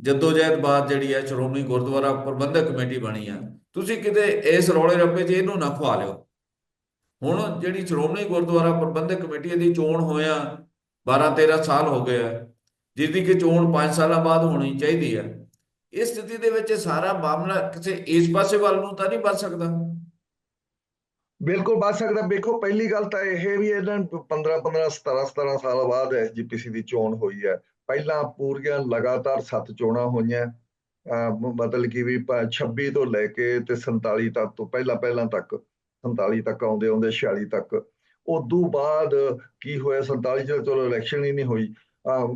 ਜਦੋਜਹਿਦ ਬਾਅਦ ਜਿਹੜੀ ਹੈ ਸ਼੍ਰੋਮਣੀ ਗੁਰਦੁਆਰਾ ਪ੍ਰਬੰਧਕ ਕਮੇਟੀ ਬਣੀ ਆ। ਤੁਸੀਂ ਕਿਤੇ ਇਸ ਰੌਲੇ ਰੱਪੇ 'ਚ ਇਹਨੂੰ ਨਾ ਖਵਾ ਲਿਓ। ਹੁਣ ਜਿਹੜੀ ਸ਼੍ਰੋਮਣੀ ਗੁਰਦੁਆਰਾ ਪ੍ਰਬੰਧਕ ਕਮੇਟੀ ਦੀ ਚੋਣ ਹੋਇਆ 12 13 ਸਾਲ ਹੋ ਗਏ ਆ। ਜਿਹਦੀ ਕਿ ਚੋਣ 5 ਸਾਲਾਂ ਬਾਅਦ ਹੋਣੀ ਚਾਹੀਦੀ ਹੈ। ਇਸ ਸਥਿਤੀ ਦੇ ਵਿੱਚ ਸਾਰਾ ਮਾਮਲਾ ਕਿਸੇ ਇਸ ਪਾਸੇ ਵੱਲ ਨੂੰ ਤਾਂ ਨਹੀਂ ਵੱਧ ਸਕਦਾ। ਬਿਲਕੁਲ ਬਚ ਸਕਦਾ। ਵੇਖੋ, ਪਹਿਲੀ ਗੱਲ ਤਾਂ ਇਹ ਵੀ ਇਹਨਾਂ 15 15 17 17 ਸਾਲ ਬਾਅਦ ਐਸਜੀਪੀਸੀ ਦੀ ਚੋਣ ਹੋਈ ਹੈ। ਪਹਿਲਾਂ ਪੂਰੀਆਂ ਲਗਾਤਾਰ ਸੱਤ ਚੋਣਾਂ ਹੋਈਆਂ। ਮਤਲਬ ਕਿ ਵੀ ਪ- 26 ਤੋਂ ਲੈ ਕੇ ਤੇ 47 ਤੱਕ ਤੋਂ ਪਹਿਲਾਂ ਪਹਿਲਾਂ ਤੱਕ 47 ਤੱਕ ਆਉਂਦੇ ਆਉਂਦੇ 46 ਤੱਕ। ਉਦੋਂ ਬਾਅਦ ਕੀ ਹੋਇਆ? 47 ਚ ਚਲੋ ਇਲੈਕਸ਼ਨ ਹੀ ਨਹੀਂ ਹੋਈ।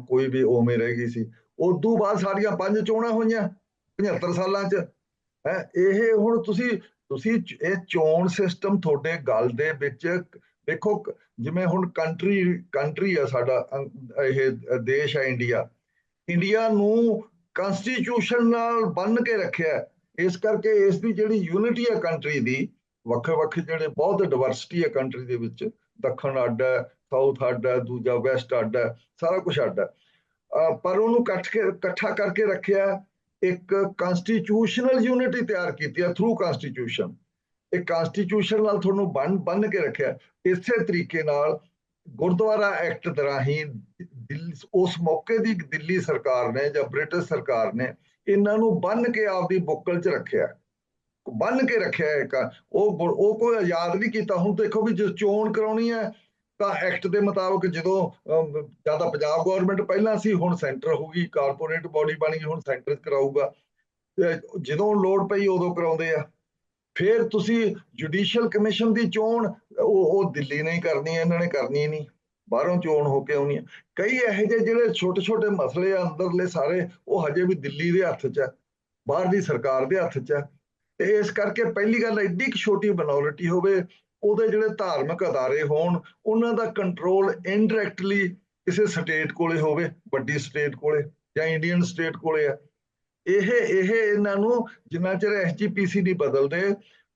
ਕੋਈ ਵੀ ਉਵੇਂ ਰਹਿ ਗਈ ਸੀ। ਉਦੋਂ ਬਾਅਦ ਸਾਡੀਆਂ ਪੰਜ ਚੋਣਾਂ ਹੋਈਆਂ 75 ਸਾਲਾਂ ਚ। ਹੈ, ਇਹ ਹੁਣ ਤੁਸੀਂ ਤੁਸੀਂ ਇਹ ਚੋਣ ਸਿਸਟਮ ਤੁਹਾਡੇ ਗੱਲ ਦੇ ਵਿੱਚ ਦੇਖੋ, ਜਿਵੇਂ ਹੁਣ ਕੰਟਰੀ ਕੰਟਰੀ ਆ ਸਾਡਾ ਇਹ ਦੇਸ਼ ਹੈ ਇੰਡੀਆ। ਇੰਡੀਆ ਨੂੰ ਕਨਸਟੀਟਿਊਸ਼ਨ ਨਾਲ ਬੰਨ ਕੇ ਰੱਖਿਆ। ਇਸ ਕਰਕੇ ਇਸ ਦੀ ਜਿਹੜੀ ਯੂਨਿਟੀ ਹੈ ਕੰਟਰੀ ਦੀ ਵੱਖ ਵੱਖ ਜਿਹੜੇ ਬਹੁਤ ਡਿਵਰਸਿਟੀ ਹੈ ਕੰਟਰੀ ਦੇ ਵਿੱਚ, ਦੱਖਣ ਅੱਡ ਸਾਊਥ ਅੱਡ ਹੈ, ਦੂਜਾ ਵੈਸਟ ਅੱਡ ਹੈ, ਸਾਰਾ ਕੁਝ ਅੱਡ ਹੈ। ਪਰ ਉਹਨੂੰ ਇਕੱਠ ਕੇ, ਇਕੱਠਾ ਕਰਕੇ ਰੱਖਿਆ, ਇੱਕ ਕਨਸਟੀਟਿਊਸ਼ਨਲ ਯੂਨਿਟੀ ਤਿਆਰ ਕੀਤੀ ਹੈ ਥਰੂ ਕਨਸਟੀਟਿਊਸ਼ਨ ਇਹ ਕਨਸਟੀਟਿਊਸ਼ਨ ਨਾਲ ਤੁਹਾਨੂੰ ਬੰਨ ਬੰਨ ਕੇ ਰੱਖਿਆ। ਇਸੇ ਤਰੀਕੇ ਨਾਲ ਗੁਰਦੁਆਰਾ ਐਕਟ ਦੇ ਰਾਹੀਂ ਉਸ ਮੌਕੇ ਦੀ ਦਿੱਲੀ ਸਰਕਾਰ ਨੇ ਜਾਂ ਬ੍ਰਿਟਿਸ਼ ਸਰਕਾਰ ਨੇ ਇਹਨਾਂ ਨੂੰ ਬੰਨ ਕੇ ਆਪਦੀ ਬੁੱਕਲ 'ਚ ਰੱਖਿਆ। ਬੰਨ ਕੇ ਰੱਖਿਆ ਇੱਕ, ਉਹ ਉਹ ਕੋਈ ਆਜ਼ਾਦ ਨਹੀਂ ਕੀਤਾ। ਹੁਣ ਦੇਖੋ ਵੀ ਜੇ ਚੋਣ ਕਰਾਉਣੀ ਹੈ ਤਾਂ ਐਕਟ ਦੇ ਮੁਤਾਬਕ ਜਦੋਂ ਅਮ, ਜ਼ਿਆਦਾ ਪੰਜਾਬ ਗਵਰਨਮੈਂਟ ਪਹਿਲਾਂ ਸੀ ਹੁਣ ਸੈਂਟਰ ਹੋਊਗੀ ਕਾਰਪੋਰੇਟ ਬਾਡੀ ਬਣੀ ਹੁਣ ਸੈਂਟਰ ਕਰਾਊਗਾ। ਜਦੋਂ ਲੋੜ ਪਈ ਉਦੋਂ ਕਰਾਉਂਦੇ ਆ। ਫਿਰ ਤੁਸੀਂ ਜੁਡੀਸ਼ੀਅਲ ਕਮਿਸ਼ਨ ਦੀ ਚੋਣ ਉਹ ਉਹ ਦਿੱਲੀ ਨੇ ਕਰਨੀ ਹੈ ਇਹਨਾਂ ਨੇ ਕਰਨੀ ਨਹੀਂ। ਬਾਹਰੋਂ ਚੋਣ ਹੋ ਕੇ ਆਉਣੀ ਹੈ ਕਈ ਇਹੋ ਜਿਹੇ ਜਿਹੜੇ ਛੋਟੇ ਛੋਟੇ ਮਸਲੇ ਆ ਅੰਦਰਲੇ ਸਾਰੇ ਉਹ ਹਜੇ ਵੀ ਦਿੱਲੀ ਦੇ ਹੱਥ 'ਚ ਹੈ ਬਾਹਰ ਦੀ ਸਰਕਾਰ ਦੇ ਹੱਥ 'ਚ ਹੈ ਤੇ ਇਸ ਕਰਕੇ ਪਹਿਲੀ ਗੱਲ ਐਡੀ ਕੁ ਛੋਟੀ ਮਿਨੋਰਿਟੀ ਹੋਵੇ ਉਹਦੇ ਜਿਹੜੇ ਧਾਰਮਿਕ ਅਦਾਰੇ ਹੋਣ, ਉਹਨਾਂ ਦਾ ਕੰਟਰੋਲ ਇਨਡਾਇਰੈਕਟਲੀ ਕਿਸੇ ਸਟੇਟ ਕੋਲੇ ਹੋਵੇ, ਵੱਡੀ ਸਟੇਟ ਕੋਲੇ ਜਾਂ ਇੰਡੀਅਨ ਸਟੇਟ ਕੋਲੇ ਹੈ ਇਹ ਇਹ ਇਹਨਾਂ ਨੂੰ ਜਿੰਨਾ ਚਿਰ ਐਸਜੀਪੀਸੀ ਨਹੀਂ ਬਦਲਦੇ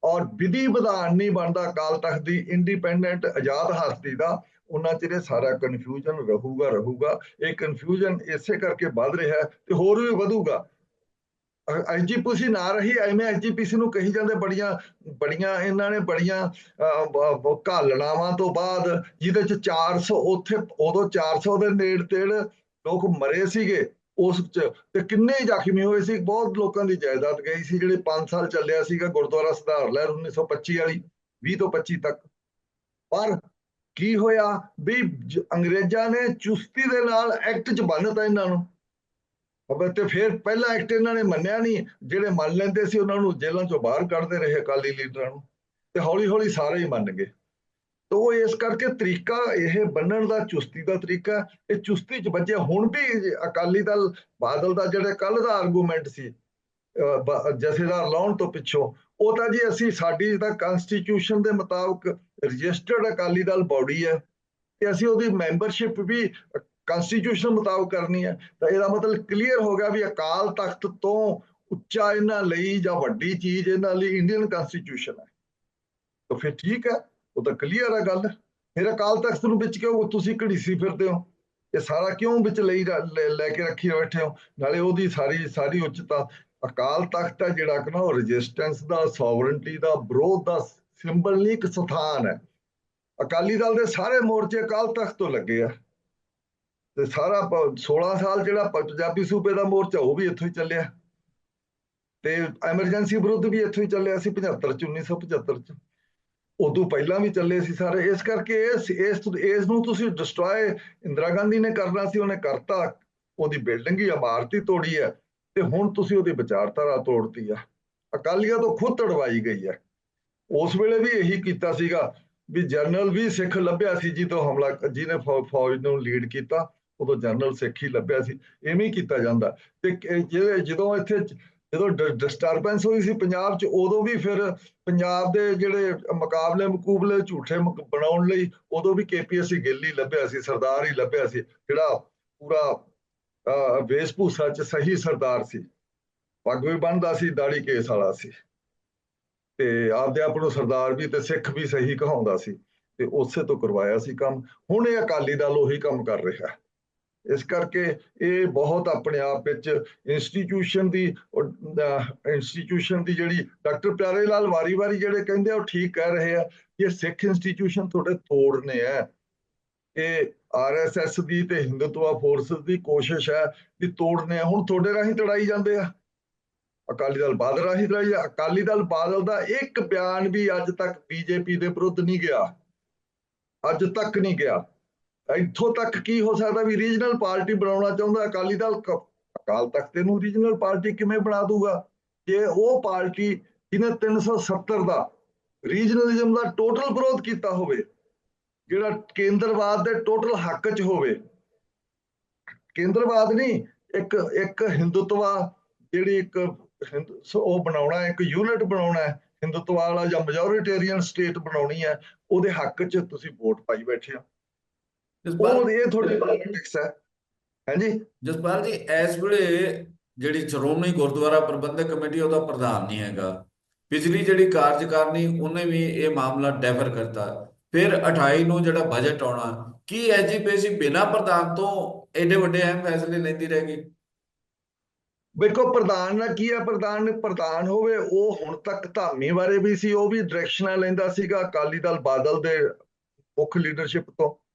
ਔਰ ਵਿਧੀ ਵਿਧਾਨ ਨਹੀਂ ਬਣਦਾ ਅਕਾਲ ਤਖਤ ਦੀ ਇੰਡੀਪੈਂਡੈਂਟ ਆਜ਼ਾਦ ਹਸਤੀ ਦਾ, ਉਹਨਾਂ ਚਿਰ ਇਹ ਸਾਰਾ ਕਨਫਿਊਜ਼ਨ ਰਹੂਗਾ ਰਹੂਗਾ। ਇਹ ਕਨਫਿਊਜ਼ਨ ਇਸੇ ਕਰਕੇ ਵੱਧ ਰਿਹਾ ਤੇ ਹੋਰ ਵੀ ਵਧੂਗਾ। ਐਸਜੀਪੀਸੀ ਨਾ ਰਹੀ ਐਵੇਂ ਐਸਜੀਪੀਸੀ ਨੂੰ ਕਹੀ ਜਾਂਦੇ ਬੜੀਆਂ ਬੜੀਆਂ ਇਹਨਾਂ ਨੇ ਬੜੀਆਂ ਅਹ, ਘਾਲਣਾਵਾਂ ਤੋਂ ਬਾਅਦ ਜਿਹਦੇ ਚ 400 ਉੱਥੇ ਉਦੋਂ 400 ਦੇ ਨੇੜ ਤੇੜ ਲੋਕ ਮਰੇ ਸੀਗੇ ਉਸ ਚ ਤੇ ਕਿੰਨੇ ਜ਼ਖਮੀ ਹੋਏ ਸੀ ਬਹੁਤ ਲੋਕਾਂ ਦੀ ਜਾਇਦਾਦ ਗਈ ਸੀ ਜਿਹੜੇ 5 ਸਾਲ ਚੱਲਿਆ ਸੀਗਾ ਗੁਰਦੁਆਰਾ ਸੁਧਾਰ ਲਹਿਰ 1925 ਵਾਲੀ 20 ਤੋਂ 25 ਤੱਕ। ਪਰ ਕੀ ਹੋਇਆ? ਵੀ ਅੰਗਰੇਜ਼ਾਂ ਨੇ ਚੁਸਤੀ ਦੇ ਨਾਲ ਐਕਟ ਚ ਬੰਨਤਾ ਇਹਨਾਂ ਨੂੰ। ਅਬੇ ਤੇ ਫਿਰ ਪਹਿਲਾ ਐਕਟ ਇਹਨਾਂ ਨੇ ਮੰਨਿਆ ਨਹੀਂ ਜਿਹੜੇ ਮੰਨ ਲੈਂਦੇ ਸੀ ਉਹਨਾਂ ਨੂੰ ਜੇਲ੍ਹਾਂ ਚੋਂ ਬਾਹਰ ਕੱਢਦੇ ਰਹੇ ਅਕਾਲੀ ਲੀਡਰਾਂ ਨੂੰ, ਤੇ ਹੌਲੀ ਹੌਲੀ ਸਾਰੇ ਹੀ ਮੰਨ ਗਏ। ਤੋ ਇਸ ਕਰਕੇ ਤਰੀਕਾ ਇਹ ਬੰਨਣ ਦਾ, ਚੁਸਤੀ ਦਾ ਤਰੀਕਾ, ਇਹ ਚੁਸਤੀ ਚ ਵੱਜਿਆ। ਹੁਣ ਵੀ ਅਕਾਲੀ ਦਲ ਬਾਦਲ ਦਾ ਜਿਹੜਾ ਕੱਲ ਦਾ ਆਰਗੂਮੈਂਟ ਸੀ ਜਥੇਦਾਰ ਲਾਉਣ ਤੋਂ ਪਿੱਛੋਂ, ਉਹ ਤਾਂ ਜੀ ਅਸੀਂ ਸਾਡੀ ਤਾਂ ਕਨਸਟੀਟਿਊਸ਼ਨ ਦੇ ਮੁਤਾਬਕ ਰਜਿਸਟਰਡ ਅਕਾਲੀ ਦਲ ਬਾਡੀ ਹੈ, ਤੇ ਅਸੀਂ ਉਹਦੀ ਮੈਂਬਰਸ਼ਿਪ ਵੀ ਕਨਸਟੀਟਿਊਸ਼ਨ ਮੁਤਾਬਕ ਕਰਨੀ ਹੈ, ਤਾਂ ਇਹਦਾ ਮਤਲਬ ਕਲੀਅਰ ਹੋ ਗਿਆ ਵੀ ਅਕਾਲ ਤਖਤ ਤੋਂ ਉੱਚਾ ਇਹਨਾਂ ਲਈ ਜਾਂ ਵੱਡੀ ਚੀਜ਼ ਇਹਨਾਂ ਲਈ ਇੰਡੀਅਨ ਕਨਸਟੀਟਿਊਸ਼ਨ ਹੈ। ਤਾਂ ਫਿਰ ਠੀਕ ਹੈ, ਉਹ ਤਾਂ ਕਲੀਅਰ ਹੈ ਗੱਲ। ਫਿਰ ਅਕਾਲ ਤਖਤ ਨੂੰ ਵਿੱਚ ਕਿਉਂ ਤੁਸੀਂ ਘੜੀਸੀ ਫਿਰਦੇ ਹੋ? ਇਹ ਸਾਰਾ ਕਿਉਂ ਵਿੱਚ ਲਈ ਲੈ ਲੈ ਕੇ ਰੱਖੀ ਬੈਠੇ ਹੋ? ਨਾਲੇ ਉਹਦੀ ਸਾਰੀ ਸਾਰੀ ਉੱਚਤਾ ਅਕਾਲ ਤਖਤ ਹੈ ਜਿਹੜਾ ਕਿ ਨਾ ਉਹ ਰੈਜ਼ਿਸਟੈਂਸ ਦਾ ਸੋਵਰਨਟੀ ਦਾ, ਵਿਰੋਧ ਦਾ ਸਿੰਬਲ ਨਹੀਂ, ਇੱਕ ਸਥਾਨ ਹੈ। ਅਕਾਲੀ ਦਲ ਦੇ ਸਾਰੇ ਮੋਰਚੇ ਅਕਾਲ ਤਖਤ ਤੋਂ ਲੱਗੇ ਆ। ਤੇ ਸਾਰਾ ਪ- 16 ਸਾਲ ਜਿਹੜਾ ਪੰਜਾਬੀ ਸੂਬੇ ਦਾ ਮੋਰਚਾ, ਉਹ ਵੀ ਇੱਥੋਂ ਹੀ ਚੱਲਿਆ। ਤੇ ਐਮਰਜੈਂਸੀ ਵਿਰੁੱਧ ਵੀ ਇੱਥੋਂ ਹੀ ਚੱਲਿਆ ਸੀ 75 ਚ 1975 ਚ। ਉਦੋਂ ਪਹਿਲਾਂ ਵੀ ਚੱਲੇ ਸੀ ਸਾਰੇ। ਇਸ ਕਰਕੇ ਇਸ ਇਸ ਇਸ ਨੂੰ ਤੁਸੀਂ ਡਿਸਟਰੋਏ ਇੰਦਰਾ ਗਾਂਧੀ ਨੇ ਕਰਨਾ ਸੀ, ਉਹਨੇ ਕਰਤਾ। ਉਹਦੀ ਬਿਲਡਿੰਗ ਹੀ ਇਮਾਰਤ ਹੀ ਤੋੜੀ ਹੈ ਤੇ ਹੁਣ ਤੁਸੀਂ ਉਹਦੀ ਵਿਚਾਰਧਾਰਾ ਤੋੜਤੀ ਆ। ਅਕਾਲੀਆਂ ਤੋਂ ਖੁਦ ਤੜਵਾਈ ਗਈ ਹੈ। ਉਸ ਵੇਲੇ ਵੀ ਇਹੀ ਕੀਤਾ ਸੀਗਾ ਵੀ ਜਨਰਲ ਵੀ ਸਿੱਖ ਲੱਭਿਆ ਸੀ ਜੀ ਤੋਂ ਹਮਲਾ ਜਿਹਨੇ ਫੌਜ ਨੂੰ ਲੀਡ ਕੀਤਾ। ਉਦੋਂ ਜਨਰਲ ਸਿੱਖ ਹੀ ਲੱਭਿਆ ਸੀ ਐਵੇਂ ਹੀ ਕੀਤਾ ਜਾਂਦਾ। ਤੇ ਜਦੋਂ ਇੱਥੇ ਜਦੋਂ ਡਿਸਟਰਬੈਂਸ ਹੋਈ ਸੀ ਪੰਜਾਬ 'ਚ ਉਦੋਂ ਵੀ ਫਿਰ ਪੰਜਾਬ ਦੇ ਜਿਹੜੇ ਮੁਕਾਬਲੇ ਮੁਕੂਬਲੇ ਝੂਠੇ ਬਣਾਉਣ ਲਈ ਉਦੋਂ ਵੀ ਕੇਪੀਐਸਸੀ ਗਿੱਲ ਹੀ ਲੱਭਿਆ ਸੀ ਸਰਦਾਰ ਹੀ ਲੱਭਿਆ ਸੀ ਜਿਹੜਾ ਪੂਰਾ ਅਹ, ਵੇਸ਼ਭੂਸ਼ਾ 'ਚ ਸਹੀ ਸਰਦਾਰ ਸੀ। ਪੱਗ ਵੀ ਬੰਨਦਾ ਸੀ ਦਾੜੀ ਕੇਸ ਵਾਲਾ ਸੀ। ਤੇ ਆਪਦੇ ਆਪ ਨੂੰ ਸਰਦਾਰ ਵੀ ਤੇ ਸਿੱਖ ਵੀ ਸਹੀ ਕਹਾਉਂਦਾ ਸੀ। ਤੇ ਉਸੇ ਤੋਂ ਕਰਵਾਇਆ ਸੀ ਕੰਮ। ਹੁਣ ਇਹ ਅਕਾਲੀ ਦਲ ਉਹੀ ਕੰਮ ਕਰ ਰਿਹਾ। ਇਸ ਕਰਕੇ ਇਹ ਬਹੁਤ ਆਪਣੇ ਆਪ ਵਿੱਚ ਇੰਸਟੀਟਿਊਸ਼ਨ ਦੀ ਇੰਸਟੀਟਿਊਸ਼ਨ ਦੀ ਜਿਹੜੀ ਡਾਕਟਰ ਪਿਆਰੇ ਲਾਲ ਵਾਰੀ-ਵਾਰੀ ਜਿਹੜੇ ਕਹਿੰਦੇ ਆ, ਉਹ ਠੀਕ ਕਹਿ ਰਹੇ ਆ ਕਿ ਸਿੱਖ ਇੰਸਟੀਟਿਊਸ਼ਨ ਤੁਹਾਡੇ ਤੋੜਨੇ ਆ। ਇਹ ਆਰਐਸਐਸ ਦੀ ਤੇ ਹਿੰਦੂਤਵਾ ਫੋਰਸਸ ਦੀ ਕੋਸ਼ਿਸ਼ ਹੈ ਵੀ ਤੋੜਨੇ ਆ। ਹੁਣ ਤੁਹਾਡੇ ਰਾਹੀਂ ਤੜਾਈ ਜਾਂਦੇ ਆ। ਅਕਾਲੀ ਦਲ ਬਾਦਲ ਰਾਹੀਂ ਤੜਾਈ ਅਕਾਲੀ ਦਲ ਬਾਦਲ ਦਾ ਇੱਕ ਬਿਆਨ ਵੀ ਅੱਜ ਤੱਕ ਬੀਜੇਪੀ ਦੇ ਵਿਰੁੱਧ ਨਹੀਂ ਗਿਆ। ਅੱਜ ਤੱਕ ਨਹੀਂ ਗਿਆ। ਇੱਥੋਂ ਤੱਕ ਕੀ ਹੋ ਸਕਦਾ ਵੀ ਰੀਜਨਲ ਪਾਰਟੀ ਬਣਾਉਣਾ ਚਾਹੁੰਦਾ, ਅਕਾਲੀ ਦਲ ਅਕਾਲ ਤਖਤ ਨੂੰ ਰੀਜਨਲ ਪਾਰਟੀ ਕਿਵੇਂ ਬਣਾ ਦੂਗਾ ਜੇ ਉਹ ਪਾਰਟੀ ਜਿਹਨੇ 370 ਦਾ ਰੀਜਨਲਿਜ਼ਮ ਦਾ ਟੋਟਲ ਵਿਰੋਧ ਕੀਤਾ ਹੋਵੇ, ਜਿਹੜਾ ਕੇਂਦਰਵਾਦ ਦੇ ਟੋਟਲ ਹੱਕ 'ਚ ਹੋਵੇ, ਕੇਂਦਰਵਾਦ ਨਹੀਂ, ਇੱਕ ਇੱਕ ਹਿੰਦੂਤਵਾ ਜਿਹੜੀ ਇੱਕ ਉਹ ਬਣਾਉਣਾ ਇੱਕ ਯੂਨਿਟ ਬਣਾਉਣਾ ਹੈ, ਹਿੰਦੂਤਵਾ ਵਾਲਾ ਜਾਂ ਮੈਜੋਰਿਟੇਰੀਅਨ ਸਟੇਟ ਬਣਾਉਣੀ ਹੈ, ਉਹਦੇ ਹੱਕ 'ਚ ਤੁਸੀਂ ਵੋਟ ਪਾਈ ਬੈਠੇ ਹੋ। ਜਸਪਾਲ ਉਹ ਇਹ ਤੁਹਾਡੀ ਪੋਲਿਟਿਕਸ ਹੈ। ਹਾਂਜੀ? ਜਸਪਾਲ ਜੀ ਇਸ ਵੇਲੇ ਜਿਹੜੀ ਸ਼੍ਰੋਮਣੀ ਗੁਰਦੁਆਰਾ ਪ੍ਰਬੰਧਕ ਕਮੇਟੀ ਉਹਦਾ ਪ੍ਰਧਾਨ ਨਹੀਂ ਹੈਗਾ। ਪਿਛਲੀ ਜਿਹੜੀ ਕਾਰਜਕਾਰਨੀ ਉਹਨੇ ਵੀ ਇਹ ਮਾਮਲਾ ਡੈਫਰ ਕਰਤਾ। ਫਿਰ 28 ਨੂੰ ਜਿਹੜਾ ਬਜਟ ਆਉਣਾ ਕੀ ਐਜੀਪੀਸੀ ਬਿਨਾਂ ਪ੍ਰਧਾਨ ਤੋਂ ਐਡੇ ਵੱਡੇ ਅਹਿਮ ਫੈਸਲੇ ਲੈਂਦੀ ਰਹੇਗੀ? ਵੇਖੋ ਪ੍ਰਧਾਨ ਨਾਲ ਕੀ ਹੈ ਪ੍ਰਧਾਨ ਨੇ ਪ੍ਰਧਾਨ ਹੋਵੇ ਉਹ ਹੁਣ ਤੱਕ ਧਾਮੀ ਬਾਰੇ ਵੀ ਸੀ ਉਹ ਵੀ ਡਾਇਰੈਕਸ਼ਨਾਂ ਲੈਂਦਾ ਸੀਗਾ ਅਕਾਲੀ ਦਲ ਬਾਦਲ ਦੇ ਮੁੱਖ ਲੀਡਰਸ਼ਿਪ ਤੋਂ।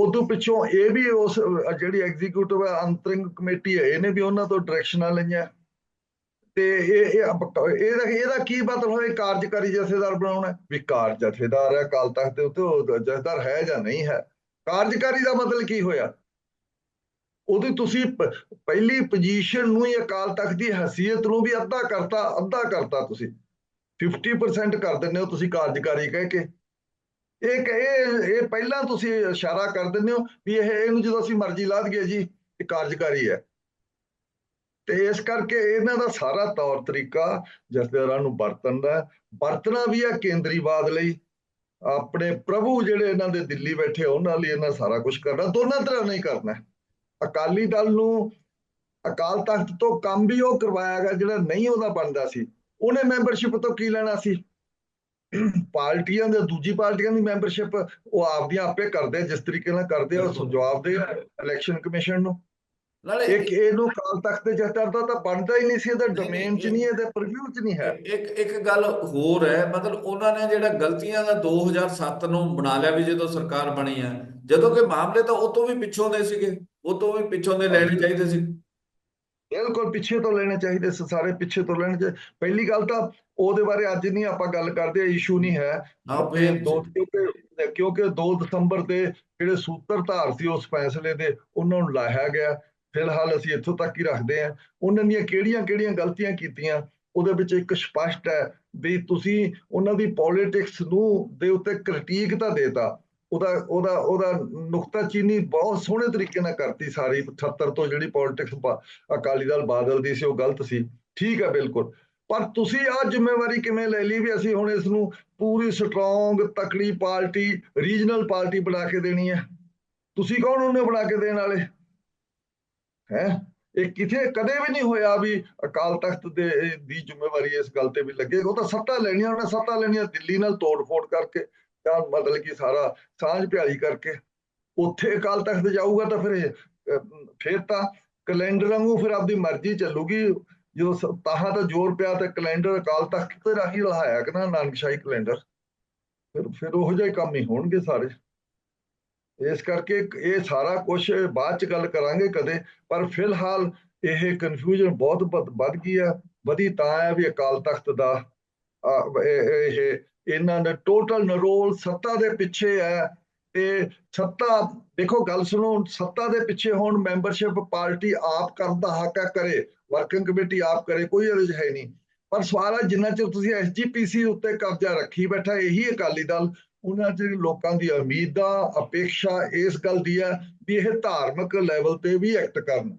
ਉਦੋਂ ਪਿੱਛੋਂ ਇਹ ਵੀ ਉਸ ਜਿਹੜੀ ਐਗਜ਼ੀਕਿਊਟਿਵ ਅੰਤਰਿੰਗ ਕਮੇਟੀ ਹੈ, ਇਹਨੇ ਵੀ ਉਹਨਾਂ ਤੋਂ ਡਾਇਰੈਕਸ਼ਨਾਂ ਲਈਆਂ। ਤੇ ਇਹ ਇਹਦਾ ਇਹਦਾ ਕੀ ਮਤਲਬ ਹੈ ਕਾਰਜਕਾਰੀ ਜਥੇਦਾਰ ਬਣਾਉਣਾ ਵੀ ਕਾਰਜ ਜਥੇਦਾਰ ਹੈ ਕਾਲ ਤਖਤ ਦੇ ਉੱਤੇ ਜਥੇਦਾਰ ਹੈ ਜਾਂ ਨਹੀਂ ਹੈ। ਕਾਰਜਕਾਰੀ ਦਾ ਮਤਲਬ ਕੀ ਹੋਇਆ? ਉਹਦੀ ਤੁਸੀਂ ਪਹਿਲੀ ਪੋਜੀਸ਼ਨ ਨੂੰ ਹੀ ਅਕਾਲ ਤਖਤ ਦੀ ਹیثیت ਨੂੰ ਵੀ ਅੱਧਾ ਕਰਤਾ ਅੱਧਾ ਕਰਤਾ ਤੁਸੀਂ। 50% ਕਰ ਦਿੰਦੇ ਹੋ ਤੁਸੀਂ ਕਾਰਜਕਾਰੀ ਕਹਿ ਕੇ। ਇਹ ਕ- ਇਹ ਪਹਿਲਾਂ ਤੁਸੀਂ ਇਸ਼ਾਰਾ ਕਰ ਦਿੰਦੇ ਹੋ ਵੀ ਇਹ, ਇਹਨੂੰ ਜਦੋਂ ਅਸੀਂ ਮਰਜ਼ੀ ਲਾ ਦਈਏ ਜੀ, ਇਹ ਕਾਰਜਕਾਰੀ ਹੈ। ਤੇ ਇਸ ਕਰਕੇ ਇਹਨਾਂ ਦਾ ਸਾਰਾ ਤੌਰ ਤਰੀਕਾ ਜਥੇਦਾਰਾਂ ਨੂੰ ਵਰਤਣ ਦਾ ਵਰਤਣਾ ਵੀ ਹੈ ਕੇਂਦਰੀਵਾਦ ਲਈ। ਆਪਣੇ ਪ੍ਰਭੂ ਜਿਹੜੇ ਇਹਨਾਂ ਦੇ ਦਿੱਲੀ ਬੈਠੇ ਉਹਨਾਂ ਲਈ ਇਹਨਾਂ ਸਾਰਾ ਕੁਝ ਕਰਨਾ, ਦੋਨਾਂ ਤਰ੍ਹਾਂ ਨਹੀਂ ਕਰਨਾ ਅਕਾਲੀ ਦਲ ਨੂੰ ਅਕਾਲ ਤਖਤ ਤੋਂ ਕੰਮ ਵੀ ਉਹ ਕਰਵਾਇਆ ਗਿਆ, ਜਿਹੜਾ ਨਹੀਂ ਉਹਦਾ ਬਣਦਾ ਸੀ। ਉਹਨੇ ਮੈਂਬਰਸ਼ਿਪ ਤੋਂ ਕੀ ਲੈਣਾ ਸੀ? ਪਾਰਟੀਆਂ ਦੇ ਦੂਜੀ ਪਾਰਟੀਆਂ ਦੀ ਮੈਂਬਰਸ਼ਿਪ ਉਹ ਆਪਦੀਆਂ ਆਪੇ ਕਰਦੇ ਜਿਸ ਤਰੀਕੇ ਨਾਲ ਕਰਦੇ ਆ ਉਹ ਜਵਾਬ ਦੇ ਇਲੈਕਸ਼ਨ ਕਮਿਸ਼ਨ ਨੂੰ। ਨਾਲੇ ਇੱਕ ਇਹਨੂੰ ਅਕਾਲ ਤਖਤ ਦੇ ਜਥੇਦਾਰ ਦਾ ਤਾਂ ਬਣਦਾ ਹੀ ਨਹੀਂ ਸੀ ਇਹਦਾ ਡੋਮੇਨ 'ਚ ਨਹੀਂ ਇਹਦੇ ਪ੍ਰੀਵਿਊ 'ਚ ਨਹੀਂ ਹੈ। ਇੱਕ ਇੱਕ ਗੱਲ ਹੋਰ ਹੈ ਮਤਲਬ ਉਹਨਾਂ ਨੇ ਜਿਹੜਾ ਗਲਤੀਆਂ ਦਾ 2007 ਨੂੰ ਬਣਾ ਲਿਆ ਵੀ ਜਦੋਂ ਸਰਕਾਰ ਬਣੀ ਹੈ ਜਦੋਂ ਕਿ ਮਾਮਲੇ ਤਾਂ ਉਹ ਤੋਂ ਵੀ ਪਿੱਛੋਂ ਦੇ ਸੀਗੇ ਉਹ ਤੋਂ ਵੀ ਪਿੱਛੋਂ ਦੇ ਲੈਣੇ ਚਾਹੀਦੇ ਸੀ। ਬਿਲਕੁਲ ਪਿੱਛੇ ਤੋਂ ਲੈਣੇ ਚਾਹੀਦੇ ਸੀ ਸਾਰੇ ਪਿੱਛੇ ਤੋਂ ਲੈਣੇ ਚਾਹੀਦੇ ਪਹਿਲੀ ਗੱਲ ਤਾਂ ਉਹਦੇ ਬਾਰੇ ਅੱਜ ਨਹੀਂ ਆਪਾਂ ਗੱਲ ਕਰਦੇ ਇਸ਼ੂ ਨਹੀਂ ਹੈ। ਫਿਰ ਦੋ ਕਿਉਂਕਿ ਕਿਉਂਕਿ 2 ਦਸੰਬਰ ਦੇ ਜਿਹੜੇ ਸੂਤਰਧਾਰ ਸੀ ਉਸ ਫੈਸਲੇ ਦੇ ਉਹਨਾਂ ਨੂੰ ਲਾਇਆ ਗਿਆ। ਫਿਲਹਾਲ ਅਸੀਂ ਇੱਥੋਂ ਤੱਕ ਹੀ ਰੱਖਦੇ ਹਾਂ। ਉਹਨਾਂ ਦੀਆਂ ਕਿਹੜੀਆਂ-ਕਿਹੜੀਆਂ ਗਲਤੀਆਂ ਕੀਤੀਆਂ ਉਹਦੇ ਵਿੱਚ ਇੱਕ ਸਪਸ਼ਟ ਹੈ ਵੀ ਤੁਸੀਂ ਉਹਨਾਂ ਦੀ ਪੋਲਿਟਿਕਸ ਨੂੰ ਦੇ ਉੱਤੇ ਕ੍ਰਿਟੀਕ ਤਾਂ ਦੇਤਾ। ਉਹਦਾ ਉਹਦਾ ਉਹਦਾ ਨੁਕਤਾਚੀਨੀ ਬਹੁਤ ਸੋਹਣੇ ਤਰੀਕੇ ਨਾਲ ਕਰਤੀ ਸਾਰੀ 78 ਤੋਂ ਜਿਹੜੀ ਪੋਲਿਟਿਕਸ ਅਕਾਲੀ ਦਲ ਬਾਦਲ ਦੀ ਸੀ, ਉਹ ਗਲਤ ਸੀ। ਠੀਕ ਹੈ ਬਿਲਕੁਲ। ਪਰ ਤੁਸੀਂ ਆ ਜ਼ਿੰਮੇਵਾਰੀ ਕਿਵੇਂ ਲੈ ਲਈ ਵੀ ਅਸੀਂ ਹੁਣ ਇਸ ਨੂੰ ਪੂਰੀ ਸਟਰੋਂਗ ਤਕੜੀ ਪਾਰਟੀ ਰੀਜਨਲ ਪਾਰਟੀ ਬਣਾ ਕੇ ਦੇਣੀ ਹੈ? ਤੁਸੀਂ ਕੌਣ ਉਹਨੇ ਬਣਾ ਕੇ ਦੇਣ ਵਾਲੇ? ਹੈ? ਇਹ ਕਿਥੇ, ਕਦੇ ਵੀ ਨਹੀਂ ਹੋਇਆ ਵੀ ਅਕਾਲ ਤਖਤ ਦੇ, ਦੀ ਜ਼ਿੰਮੇਵਾਰੀ ਇਸ ਗੱਲ ਤੇ ਵੀ ਲੱਗੇ। ਉਹ ਤਾਂ ਸੱਤਾ ਲੈਣੀ ਉਹਨਾਂ ਸੱਤਾ ਲੈਣੀ ਦਿੱਲੀ ਨਾਲ ਤੋੜ-ਫੋੜ ਕਰਕੇ। ਜਾਂ ਮਤਲਬ ਕਿ ਸਾਰਾ ਸਾਂਝ ਪਿਆਲੀ ਕਰਕੇ ਉੱਥੇ ਅਕਾਲ ਤਖਤ ਜਾਊਗਾ ਤਾਂ ਫਿਰ ਫਿਰ ਤਾਂ ਕੈਲੰਡਰ ਵਾਂਗੂ ਫਿਰ ਆਪਦੀ ਮਰਜ਼ੀ ਚੱਲੂਗੀ। ਜਦੋਂ ਸ- ਤਾਹਾਂ ਤਾਂ ਜ਼ੋਰ ਪਿਆ ਤਾਂ ਕੈਲੰਡਰ ਅਕਾਲ ਤਖਤ ਤੇ ਰਾਹੀਂ ਲਹਾਇਆ ਕਿ ਨਾ ਨਾਨਕਸ਼ਾਹੀ ਕੈਲੰਡਰ। ਫਿਰ ਫਿਰ ਉਹੋ ਜਿਹੇ ਕੰਮ ਹੀ ਹੋਣਗੇ ਸਾਰੇ। ਇਸ ਕਰਕੇ ਇਹ ਸਾਰਾ ਕੁਝ ਬਾਅਦ ਚ ਗੱਲ ਕਰਾਂਗੇ ਕਦੇ, ਪਰ ਫਿਲਹਾਲ ਇਹ ਕਨਫਿਊਜ਼ਨ ਬਹੁਤ ਵੱਧ ਗਈ ਆ। ਵਧੀ ਤਾਂ ਹੈ ਵੀ ਅਕਾਲ ਤਖਤ ਦਾ ਇਹ- ਇਹਨਾਂ ਨੇ ਟੋਟਲ ਨਰੋਲ ਸੱਤਾ ਦੇ ਪਿੱਛੇ ਹੈ ਤੇ ਸੱਤਾ, ਦੇਖੋ ਗੱਲ ਸੁਣੋ, ਸੱਤਾ ਦੇ ਪਿੱਛੇ ਹੁਣ ਮੈਂਬਰਸ਼ਿਪ ਪਾਰਟੀ ਆਪ ਕਰਨ ਦਾ ਹੱਕ ਹੈ, ਕਰੇ ਵਰਕਿੰਗ ਕਮੇਟੀ ਆਪ ਕਰੇ, ਕੋਈ ਇਹਦੇ 'ਚ ਹੈ ਨਹੀਂ। ਪਰ ਸਵਾਲ ਹੈ, ਜਿੰਨਾ ਚਿਰ ਤੁਸੀਂ ਐਸਜੀਪੀਸੀ ਉੱਤੇ ਕਬਜ਼ਾ ਰੱਖੀ ਬੈਠਾ, ਇਹੀ ਅਕਾਲੀ ਦਲ, ਉਹਨਾਂ ਚ ਲੋਕਾਂ ਦੀ ਉਮੀਦ ਦਾ ਅਪੇਖਾ ਇਸ ਗੱਲ ਦੀ ਹੈ ਵੀ ਇਹ ਧਾਰਮਿਕ ਲੈਵਲ ਤੇ ਵੀ ਐਕਟ ਕਰਨ।